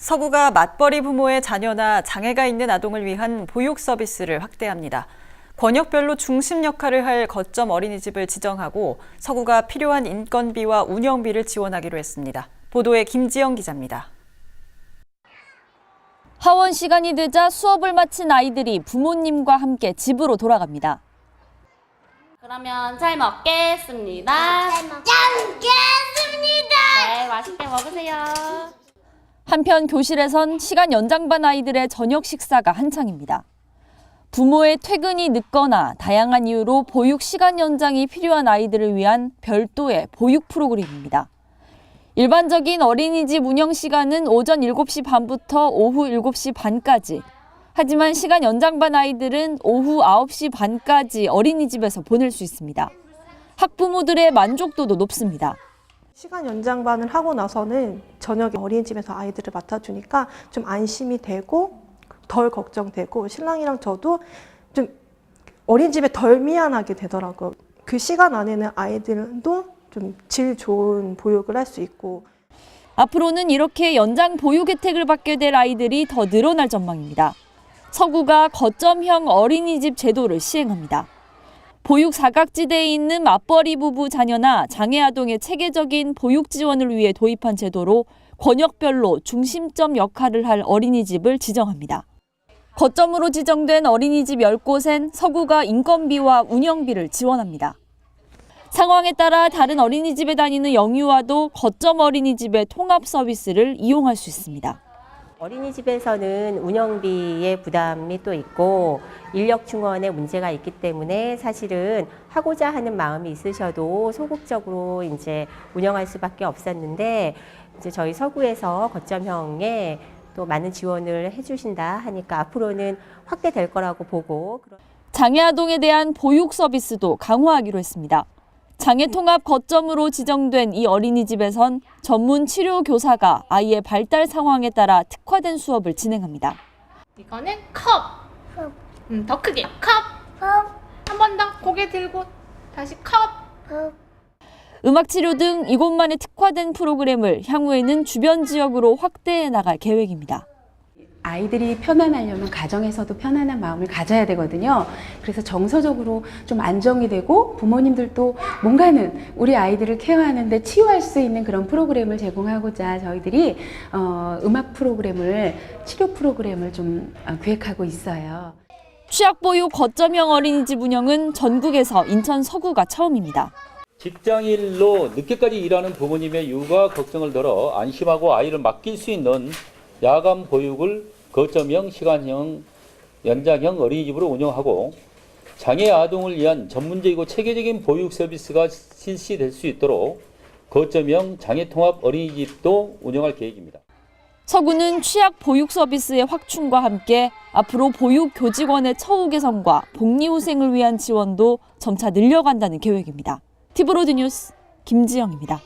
서구가 맞벌이 부모의 자녀나 장애가 있는 아동을 위한 보육 서비스를 확대합니다. 권역별로 중심 역할을 할 거점 어린이집을 지정하고 서구가 필요한 인건비와 운영비를 지원하기로 했습니다. 보도에 김지영 기자입니다. 하원 시간이 늦어 수업을 마친 아이들이 부모님과 함께 집으로 돌아갑니다. 그러면 잘 먹겠습니다. 잘 먹겠습니다. 네, 맛있게 먹으세요. 한편 교실에선 시간 연장반 아이들의 저녁 식사가 한창입니다. 부모의 퇴근이 늦거나 다양한 이유로 보육 시간 연장이 필요한 아이들을 위한 별도의 보육 프로그램입니다. 일반적인 어린이집 운영 시간은 오전 7시 반부터 오후 7시 반까지. 하지만 시간 연장반 아이들은 오후 9시 반까지 어린이집에서 보낼 수 있습니다. 학부모들의 만족도도 높습니다. 시간 연장반을 하고 나서는 저녁에 어린이집에서 아이들을 맡아주니까 좀 안심이 되고 덜 걱정되고 신랑이랑 저도 좀 어린이집에 덜 미안하게 되더라고요. 그 시간 안에는 아이들도 좀 질 좋은 보육을 할 수 있고 앞으로는 이렇게 연장 보육 혜택을 받게 될 아이들이 더 늘어날 전망입니다. 서구가 거점형 어린이집 제도를 시행합니다. 보육 사각지대에 있는 맞벌이 부부 자녀나 장애 아동의 체계적인 보육 지원을 위해 도입한 제도로 권역별로 중심점 역할을 할 어린이집을 지정합니다. 거점으로 지정된 어린이집 10곳엔 서구가 인건비와 운영비를 지원합니다. 상황에 따라 다른 어린이집에 다니는 영유아도 거점 어린이집의 통합 서비스를 이용할 수 있습니다. 어린이집에서는 운영비의 부담이 또 있고 인력 충원에 문제가 있기 때문에 사실은 하고자 하는 마음이 있으셔도 소극적으로 이제 운영할 수밖에 없었는데 이제 저희 서구에서 거점형에 또 많은 지원을 해주신다 하니까 앞으로는 확대될 거라고 보고 장애 아동에 대한 보육 서비스도 강화하기로 했습니다. 장애 통합 거점으로 지정된 이 어린이집에선 전문 치료 교사가 아이의 발달 상황에 따라 특화된 수업을 진행합니다. 이거는 컵. 음, 더 크게 컵. 한 번 더 고개 들고 다시 컵. 음악 치료 등 이곳만의 특화된 프로그램을 향후에는 주변 지역으로 확대해 나갈 계획입니다. 아이들이 편안하려면 가정에서도 편안한 마음을 가져야 되거든요. 그래서 정서적으로 좀 안정이 되고 부모님들도 뭔가는 우리 아이들을 케어하는데 치유할 수 있는 그런 프로그램을 제공하고자 저희들이 어, 음악 프로그램을 치료 프로그램을 좀 어, 기획하고 있어요. 취약보육 거점형 어린이집 운영은 전국에서 인천 서구가 처음입니다. 직장일로 늦게까지 일하는 부모님의 육아 걱정을 덜어 안심하고 아이를 맡길 수 있는 야간 보육을 거점형, 시간형, 연장형 어린이집으로 운영하고 장애 아동을 위한 전문적이고 체계적인 보육 서비스가 실시될 수 있도록 거점형 장애 통합 어린이집도 운영할 계획입니다. 서구는 취약 보육 서비스의 확충과 함께 앞으로 보육 교직원의 처우 개선과 복리후생을 위한 지원도 점차 늘려간다는 계획입니다. 티브로드 뉴스 김지영입니다.